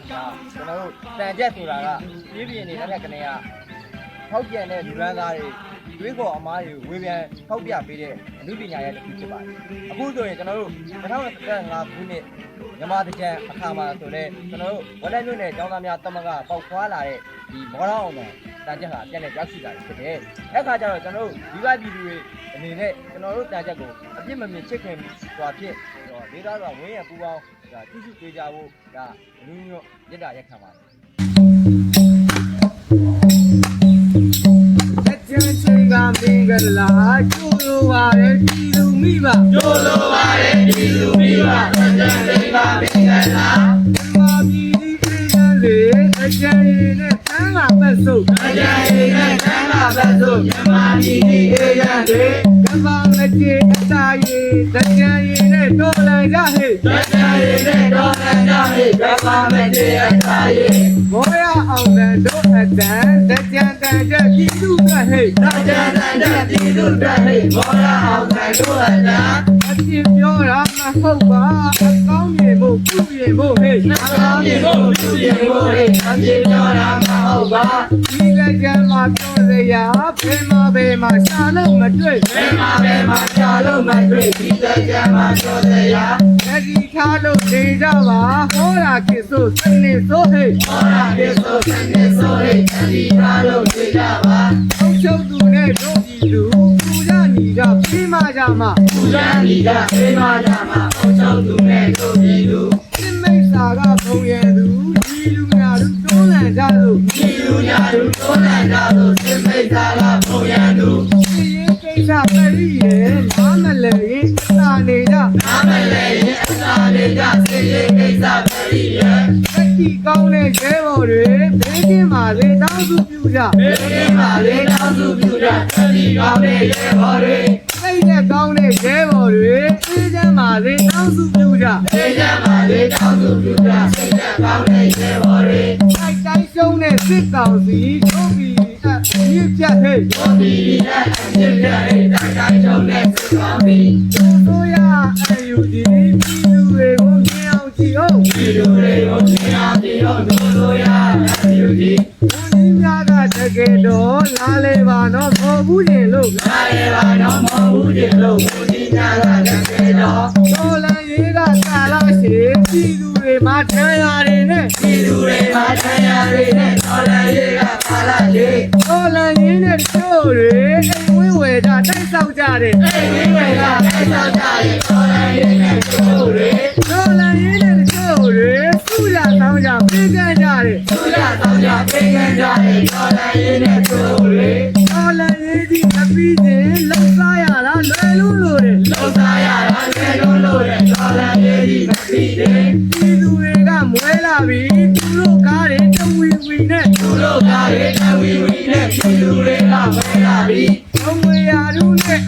ပြည်များကကျွန်တော်တို့တန်ချက်ဆိုတာကပြည်ပြည်နေတဲ့ထက်ကနေကထောက်ပြန်တဲ့လူရန်သားတွေတွေးခေါ်အမားတွေကိုဝေပြန်ထောက်ပြပေးတဲ့အမှုပညာရဲ့တစ်ခုဖြစ်ပါတယ်အခုဆိုရင်ကျွန်တော်တို့2015ခုနှစ်မြန်မာတကြံအခါမှာဆိုတော့ကျွန်တော်တို့ဝလက်မြို့နယ်ကျောင်းသားများတမကပေါက်ခွာလာတဲ့ဒီမော်တော်အောင်တန်ချက်ဟာပြန်လည်ရောက်ရှိလာတယ်ဖြစ်တယ်အဲ့ခါကျတော့ကျွန်တော်တို့ဒီဘက်ပြည်သူတွေအနေနဲ့ကျွန်တော်တို့တန်ချက်ကိုအပြစ်မမြင်ချစ်ခင်စွာဖြင့်တော့ဒေသကဝင်းရပူပေါင်း ဒါတိကျပေးကြဖို့ဒါအနည်းငယ်မြစ်တာရက်ခံပါတယ် ဟဲ့တန်တန်လေးနဲ့တော်လန်ကြဟိကဘာမတဲ့အစာရည်ဘောရအောင်တဲ့တို့အတန်တကြံတန်တဲ့ပြည်သူကဟဲ့တန်တန်တန်တဲ့ပြည်သူတက်ဟိဘောရအောင်တဲ့တို့အတန်အပြစ်ပြောတာမဟုတ်ပါအကောင်းမြင်ဖို့ပြုရင်ဖို့ဟဲ့နှကောင်းမြေကိုပြုပြင်ဖို့ဟိအပြေပြောတာမဟုတ်ပါဒီကကြမ်းမှာပြောစရာဘယ်မှာဘယ်မှာရှာလို့မတွေ့ဘယ်မှာဘယ်မှာချလို့မတွေ့ဒီတကြမှာပြောစရာလက်ဒီထားလို့နေကြပါဟောတာကိစ္စစနေစိုးဟဲ့ဘောရပြေဆိုစနေဆိုဟိအဒီသားလို့သိကြပါအုတ်ချုပ်သူနဲ့တို့ပြည်သူပူရညီကြပြီးမှကြမှာသူရန်ဒီကဖေးမကြမှာအုတ်ချုပ်သူနဲ့တို့ပြည်သူစိမိတ်စာကဘုံရသူဒီလူများတို့တွန်းလန်ကြလို့ဒီလူညာလူတိုးလန်ကြလို့စိမိတ်သာကပုံရန်သူဒီရင်ကိစ္စပရိယေနားမလဲရင်အသာနေကြနာမလဲရင် အစာလေးကစေရေးကိစ္စပဲရဲ့တက်တီကောင်းတဲ့ရဲဘော်တွေဘေးကင်းပါလေတောင်းစုပြုကြဘေးကင်းပါလေတောင်းစုပြကြတတိကောင်းတဲ့ရေဘော်တွေစိတ်နဲ့ကောင်းတဲ့ရဲဘော်တွေအေးချမ်းပါလေတောင်းစုပြုကြဘေးကင်းပါလေတောင်းစုပြကြစိတ်နဲ့ကောင်းတဲ့ရေဘော်တွေတိုက်တိုင်းရှုံးတဲ့စစ်ကောင်စီချုပ်ပြီးအမြင့်ပြတ်ဟဲ့တို့ပြည်နဲ့အမြင့်ပြည့်တဲ့တိုင်းချုံနဲ့စကောင်းပြီးတို့ရအယူဒီပြည်သူတွေကိုမြ င်အောင်ကြည့်ဟုတ်ဒီလူတွေကိုသင်အားပြတော့တို့တို့ရအယူဒီဝန်ကြီးများကတကယ်တော့လာလေပါတော့ခေါ်ဘူးရင်လို့နားရပါတော့မဟုတ်ဘူးဒီလိုဘူးဒီညာကလည်းကြတော့တော်လန်ရေးကကာလရှိပြည်သူ တွေမှာတရားတွေနဲ့ဒီလူတွေမှာတရားတွေနဲ့တော်လည်းရေးကပါလာရေးတော်လန်ရေးနဲ့တို့တွေအိမ်ဝင်းဝယ်ကြတိုက်ဆောက်ကြတယ်အဲ့ဒီဝေကအဲ့တော့ကြရင်တော်လည်းရေးနဲ့တို့တွေတော်လန်ရေးနဲ့တို့တွေစုရဆောင်ကြပြေးကြကြတယ်သူရတော့ကြပြင်ခံကြရင်တော်လည်းရေးနဲ့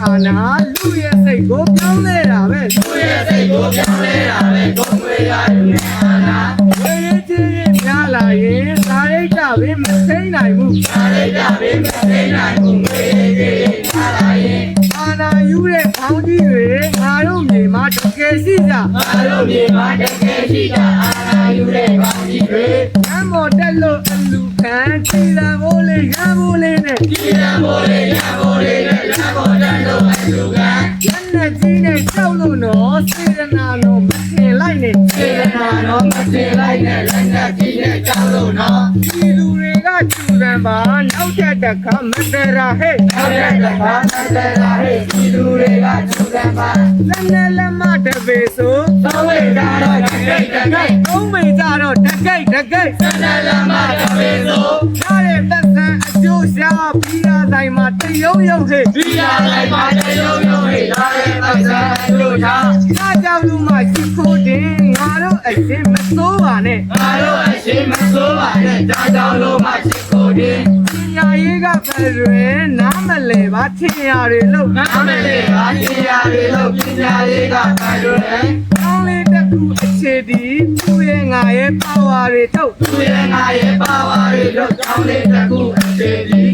ရုနဲ့အာနာလူရဲ့စိတ်ကိုပြောင်းလဲတာပဲသူရဲ့စိတ်ကိုပြောင်းလဲတာပဲကိုယ်ွေရတယ်အာနာဝေရချင်းရင်များလာရင်သာရိတ်တပင်မသိနိုင်ဘူးဒါလေးကြပြီးမသိနိုင်ဘူးငွေကြီးလာလာရင်အာနာယူတဲ့ခေါင်းကြီးတွေငါတို့မြေမှာတကယ်ရှိကြငါတို့မြေမှာတကယ်ရှိတာအာနာယူတဲ့ကောင်းကြီးတွေ။အ မော်တက်လို့အလူခံချီလာမိုးလေးရမိုးလေးနဲ့ဒီလမ်းပေါ်လေးရပေါ်လေးနဲ့လမ်းပေါ်တန်းလို့အလူကလက်နဲ့ကြီးနဲ့ကြောက်လို့တော့စေရနာတော့မထင်လိုက်နဲ့စေတနာတော်မစင်လိုက်နဲ့လက်နဲ့ကြီးနဲ့ကြောက်လို့နော်ဒီလူတွေကကျူတယ်ပါနောက်တဲ့တခါမတရာဟဲ့နောက်တဲ့တစ်ခါနဲ့တဲ့လာဟဲ့ဒီလူတွေကကျူတယ်ပါလက်နဲ့လက်မတပေဆိုသုံးဝိဒါတော့တကိတ်တကိတ်သုံးမိကြ တော့တကိတ်တကိတ်စနလမတပေဆိုရတဲ့သက်ဆန်းအကျိုးရှာပြီးရတိုင်းမှာတယုံယုံဟဲ့ဒီရလိုက်ပါတရုံရုံဟဲ့လာရဲ့ပတ်စံတို့ချာအားကြောင့်လူမှရှိခိုးတင်ငါတို့အရင်မစိုးပါနဲ့ငါတို့အရှိမဆိုးပါနဲ့ဒါကြောင့်လို့မရှိကိုတင်ပညာရေးကပဲတွင်နားမလဲပါထင်ရတယ်လို့နားမလဲပါပညာရေးလို့ပညာရေးကဖန်လို့တယ်ကောင်းလေးတစ်ခုအခြေတည်သူ့ ရဲ့ငါရဲ့ပါဝါတွေထုတ်သူရဲ့ငါရဲ့ပါဝါတွေလို့ကြောင်းလေးတစ်ခုအသေးကြီးပြည်သူ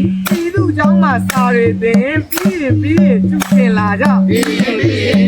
ကြကျောင်းမှာစာတွေသင်ပြီးရင်ပြီးရင်ကျူတင်လာကြဒီဒီ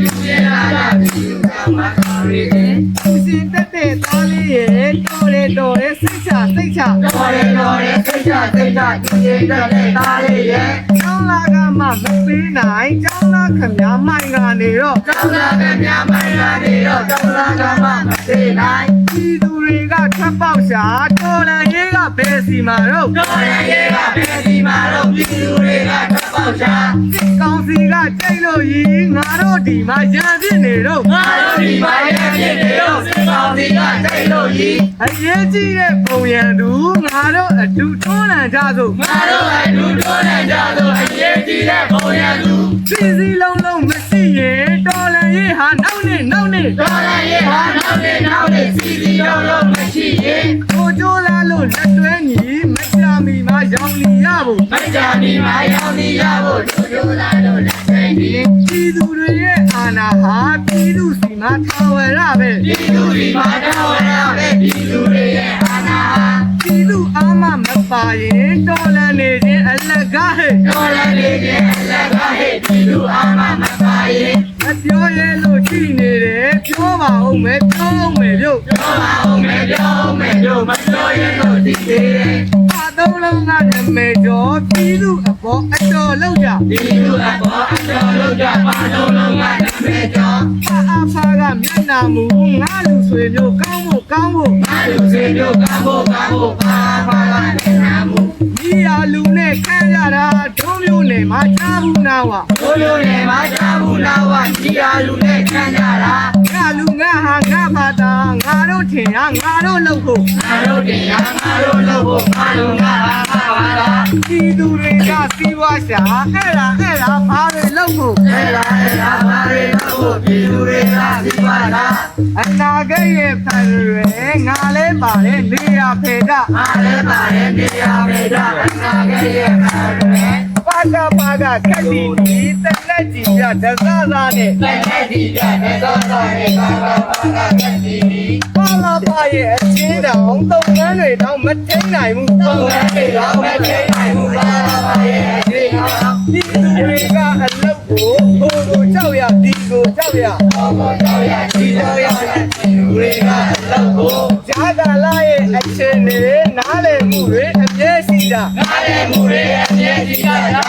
လူကျင်လာတာဒီလူကမှသာရီရင်သူစီတက်တဲ့သားလေးရဲ့တော်တယ်တော်တယ်စိတ်ချစိတ်ချတော်ရတော်ရစိတ်ချစိတ်ချဒီရင်တဲ့သားလေးရဲ့ကျောင်းလာကမှမပေးနိုင်ကျောင်းလာခမများမိုင်ကနေတော့ကောင်းလာတဲ့မြမိုင်းလာနေတော့ကောင်းလာကမှမသေးနိုင်ဒီသူတွေကထပ်ပေါက်ရှာတော်တယ်ရေးက ဘယ်စီမှာတော့တော်ရရဲ့ကဘယ်ဒီမှာတော့ပြည်သူတွေကထပ်ပေါက်ချာစစ်ကောင်စီကကြိတ်လို့ရီငါတို့ဒီမှာရန်ဖြစ်နေတော့ငါတို့ဒီမှာရဲ့ဖြစ်နေတော့စစ်ကောင်စီကတိုက်လို့ရီအရေးကြီးတဲ့ပုံရန်သူငါတို့အတူတွန်းလှန်ကြစို့ငါတို့အတူတွန်းနေကြလို့အရေးကြီးတဲ့ဘုံရသူစီစီလုံးလုံးမရှိရင်တော်လန်ရေးဟာနောက်နဲ့နောက်နဲ့တော်ရရဲ့ဟာနောက်နေနောက်နေစီစီလုံးလုံးမရှိရင်ကိုကြိုး လာလို့လက်တွဲညီမကြမီမှာရောင်လီရဖို့မကြမီမရောင်နေရဖို့တို့တို့လာလို့လက်သိပြီးပြည်သူတွေရဲ့အာဏာဟာပြည်သူစီမှာထာဝရပဲပြည်သူဒီမှာတော်ရပဲပြည်သူတွေရဲ့အာဏာပြည်သူအားမမပါရင်တော်လန်နေခြင်းအလကားဟဲ့တော်ရနေတဲ့အလကဟဲ့ပြည်သူအာမမပါရင်မပြောရဲလို့ကြည်နေတယ်ပြောပါဦးမယ်ပြောအောင်မယ်ပြုတ်ပြောပါဦးမယ်ပြောဦးမယ်တို့ မပြောရင်တော့ဒီသေးတယ်အသုံးလုံးကနမေတော်ပြည်သူအပေါ်အတော်လောက်ကြဒီလူအပေါ်အတော်လို့ကြပါတော့လုံးကနာမည်ကျော်အအဖာကမျက်နာမူငါလူဆွေမျိုးကောင်းဖို့ကောင်းဖို့ငါလူစေတို့ကဖို့ကဖို့ပါပါလာနေနာမှုဒီဟာလူနဲ့ခံရတာဒုံမျိုးနဲ့မချဘူးနာဝဘိုးလိုနေမှာချဘူးနာဝဒီဟာလူနဲ့ခံကြတာငါ လူငါဟာငါဘာသာငါတို့ထင်ဟာငါတို့လုပ်ဖို့ငါတို့တင်ရငါတို့လို့ဖို့ငါတို့ငါဟာပါလားဒီသူတွေကစီးပွားရှာအဲ့ဒါအဲ့ဒါဘာတွေလုပ်ဖို့အဲ့ဒါအဲ့ဒါပါရတော့ပြည်သူတွေကဒီပါလားအနာဂတ်ရဲ့ဖန်ရဲငါလဲပါတယ်နေရဖေကအားလည်းပါတယ်နေရာမေတ္တာအနာဂတ်ရဲ့ပါရယ်ပါ ကပါကခက်တီဒီတက်လက်ကြည့်ပြဒသသာနဲ့လက်နဲ့ဒီပြတဲ့သောတော်ရဲ့ကာကပါကကတိဒီပါလာပါရဲ့အချင်းတောင်သုံးငန်းတွေတော့မထိန်နိုင်ဘူးသုံးရည်တော်မဲ့ပြေးနိုင်မှုပါပါရဲ့အချိန်ဟာဒီသူတွေကအလုပ်ကိုကိုကိုကြောက်ရဒီကိုကြောက်ရဘောဘောကြောင့်ရဒီတော်ရတဲ့သူတွေကအလောက်ကိုဂျာကာလာရဲ့အချင်းတွေနားလည်မှုတွေအမြဲရှိတာနားလည်မှုတွေအမြဲတည်းကလာပါလာရဲ့အချိန်လေး AUG ကဥ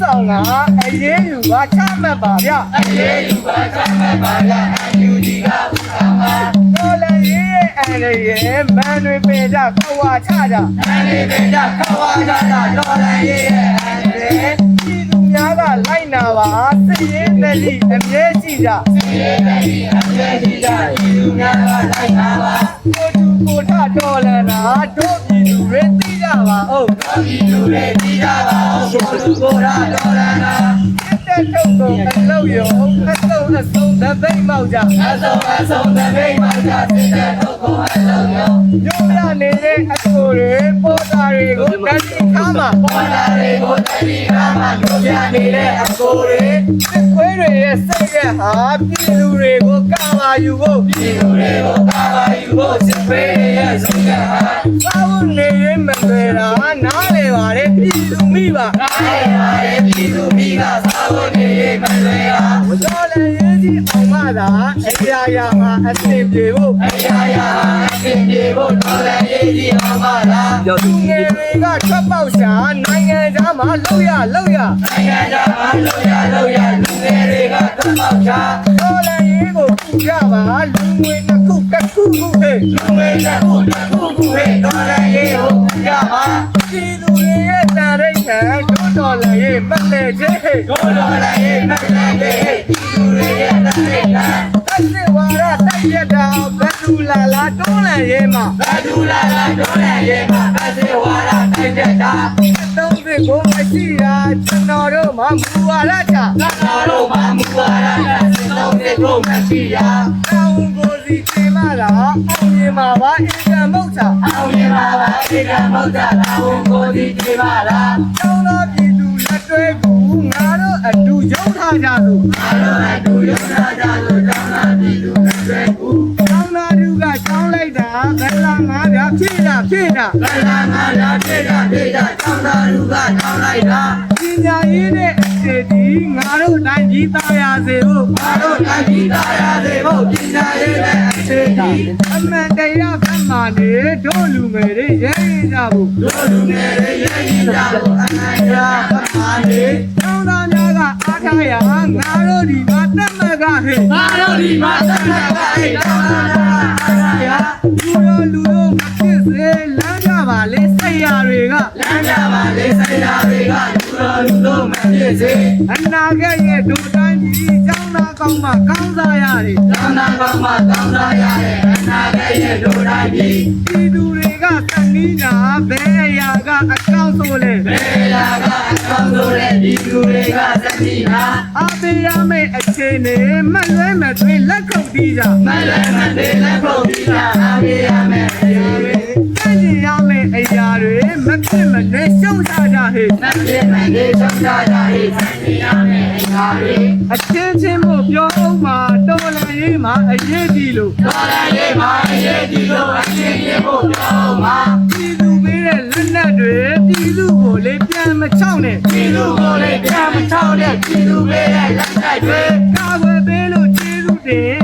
ဆောင်ကအရေးယူပါချမှတ်ပါဗျအရေးယူပါချမ်းပါလားအယူဒီကဥဆောင်ပါတော်လည်းရေးရဲ့အန်ရဲ့မန်တွေပင်ကြခွာချကြအနေနဲ့ကဝါကြတာတော်လည်းရဲ့အနေနဲ့ဒီသူများကလိုက်နာပါစစ်ရေးနဲ့လိအမြဲရှိကြဒီနေ့ဒီအမြဲတည်းကဒီလူများကလိုက်ပါပါကိုသူကိုထတော်လန်တာတို့ပြည်သူတွေသိ ကြပါဦးတော်ဒီလူတွေဒီကြပါအောင်ကိုလူကိုရာတော်ရနာတ က်ထုတ်ကုန်အလုပ်ရုံအစုံအစုံသပိတ်မောက်ကြအဆုံးအဆုံးသဘေးမှာသာစစ်တဲ့ထုတ်ကုန်အလုံးရောညိုရနေတဲ့အကိုတွေပေါ်တာတွေကိုတတိခါမှာပေါ်လာတွေကိုတတိကမှတို့ပြနေတဲ့အကိုတွေစစ်ခွေးတွေရဲ့စိတ်ရဲ့ဟာပြည်သူတွေကိုကာပါယူဖို့ဒီလူတွေကိုကာပါယူဖို့စစ်ဖေးရဲ့ဆုံးကဟာသာဝန်နေရင်မလွယ်တာနားလေပါလေပြည်သူမိပါနားရပါရဲ့ပြည်သူမိကသာဝန်နေမလွယ်ဟာတော်လည်းရေးကြီးအောင်မသာအရာရာမှာအဆင်ပြေဖို့အရာရာအရှင်ပြေဖို့တော်လည်းရေးကြည့်အောင်ပါလားလူငယ်တွေကထွက်ပေါက်ရှာနိုင်ငံသားမှာလောက်ရလောက်ရနိုင်ငံခြားမှာလို့ရလို့ရလူငယ်တွေကသတ်မှတ်ချတော်လည်းရေးကိုပူကြပါလူငွေတစ်ခုတစ်ခုခုဟဲ့လူငယ်တစ်ခုတစ်ခုခုဟဲ့တော်လည်းရေးကိုကြပါပြည်သူတွေရဲ့ တာရိတ်ခံတို့တော်လည်းရေးမလဲခြင်းဟဲ့တို့တော်လည်းရေးမလည်းရေးပြည်သူတွေရဲ့လက်နဲ့တက်စစ်ဝါရတိုက်ရတာဘသူလာလာတွန်းလည်းရေးမှာဘဒူလာလာတော်လည်းရေးမှာအစေဝါရတိုက်တဲ့တာသုံးစစ်ကိုမရှိတာကျွန်တော်တို့မှမူဝါဒချသာတော်တို့မှာမူပါရတဲ့စစ်လုံးတွေတို့မရှိရတောင်းကိုစီတင်မတာအော င်မြင်မှာပါအင်ကံမုတ်ချအောင်မြင်ပါပါဧကမုဒ္ဒလာဝန်ကိုဒီဒီပါလားတောင်းတော်ပြည်သူလက်တွဲကူငါတို့အတူရုံးထားကြလို့အားလုံးအတူရုံးလာကြလို့တောင်းလာပြီလူတွေကူတောင်းတော်သူကတောင်းလိုက်တာဘယ်လာငါးပြဖြည့်တာဖြည့်တာကလာငါလာပြေတာပြေတာတောင်းတာလူကတောင်းလိုက်တာပ ညာရေးနဲ့အခြေဒီငါတို့တိုင်းကြီးသားရစေဖို့ငါတို့တိုင်းပြည်သားရစေဖို့ပညာရေးနဲ့အခြေခံအမှန်တရားဖတ်မှနေတို့လူငယ်တွေရဲရင်ကြဖို့တို့လူငယ်တွေရည်ရည်ကြဖို့အနိုင်ရပတ်ပါနေကျောင်းသားများကအားထားရငါတို့ဒီမှာတက်မကဟဲ့ငါတို့ဒီမှာတက်တာကအိ စ်စေအနာဂတ်ရဲ့ဒုတိုင်းပြည်ကျောင်းသားကောင်းမှကောင်းစားရတယ်တောင်းတာကောင်းမှတောင်းတာရတဲ့အနာဂတ်ရဲ့တို့တိုင်းပြည်ပြည်သူတွေကသံနီးနာဘယ်အရာကအကောင်းဆိုလဲဘယ်လာကအကောင်းဆုံးတဲ့ဒီလူတွေကသတိဟာအားပေးရမယ့်အခြေအနေမှတ်လွဲမဲ့သွေးလက်ခုပ်ပြီးကြမလည်းမသေးလက်ဖို့ပြီးတာအားရရမယ်အရာတွေတန့် ကျင်ရမယ့်အရာတွေမဖြစ်မနေရှုံးချကြဟဲ့မဖြစ်မနေဆုံးကြကြရေးဆိုင်ရမယ်အရာတွေအချင်းချင်းမို့ပြောအောင်မှာတော်လန်ရေးမှာအရေးကြီးလို့တော်ရရေးမှာအရေးကြီးလို့အရှင်းပြဖို့ပြောမှာပြည်သူပေးတဲ့လက်နက်တွေပြည်သူကိုလေပြန်မချောက်နဲ့ပြည်သူကိုလည်းကြားမချောက်တဲ့ပြည်သူပဲလက်တိုက်တွေကာကွယ်ပေးလို့ကျေးဇူးတင်ရက်ရွာ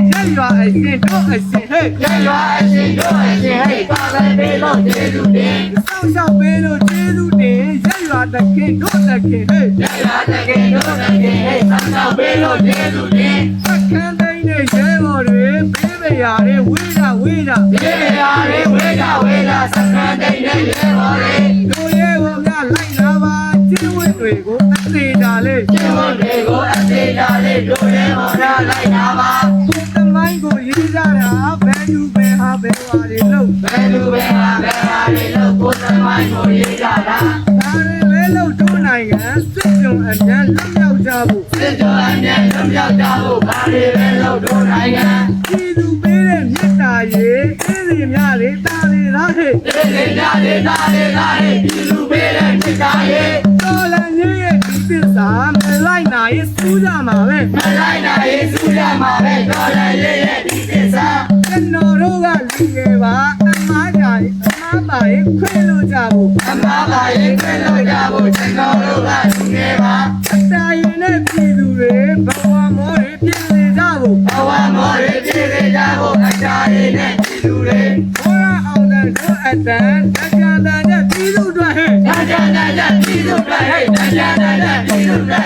အရှင်တို့အရှင်ဟဲ့ရရွာအရှင်တို့အရှင်ဟဲ့ပါပဲပေးလို့ကျေးဇူးတင်စောင့်ရှောက်ပေးလို့ကျေးဇူးတင်ရက်ရွာတခင်တို့တခင်ဟဲ့ရရွာတကယ်တို့တကယ်ဟဲ့ဆောင်းတော့ပေးလို့ကျေးဇူးတင်အခန်းသိမ်းတဲ့ရဲဘော်တွေပေးပရာတွေဝေးတာဝေးတာပြေရာတွေဝေးကြဝေးကြစခန်းတိတ်နဲ့ရေပေါ်တွေတို့ရဲဘော်များလိုက်လာပါကျင်းဝတ်တွေကိုအသေးတာလေးကျင်းဝတ်တွေကိုအသေးတာလေးတို့ရဲပေါ်ရလိုက်တာပါ မိုင်းကိုရေးကြတာဒါတွေပဲလို့တို့နိုင်ငံစစ်ကြုံအမြန်လွတ်မြောက်ကြဖို့စစ်ကြောအမြတ်လွတ်မြောက်ကြဖို့ဘာတွေပဲလို့တို့နိုင်ငံပြည်သူပေးတဲ့မြတ်တာရေးအေးစီများတွေတာတွေလားဟဲ့ဒီနေ့ညနေသားလေးသားလေးပြည်သူပေးတဲ့မိသားရေးတော်လန်ကြီးရဲ့ဒီသစ္စာမလိုက်နိုင်စူးကြမှာပဲမလိုက်နိုင်ရေးစုရမှာပဲတော်လည်းရဲ့ရဲ့ဒီသစ္စာ တဲ့တို့အတန်တကြံတန်တဲ့ပြည်သူတွေဟဲ့ညညညညပြည်သူတွေဟဲ့ညညညညပြည်သူတွေ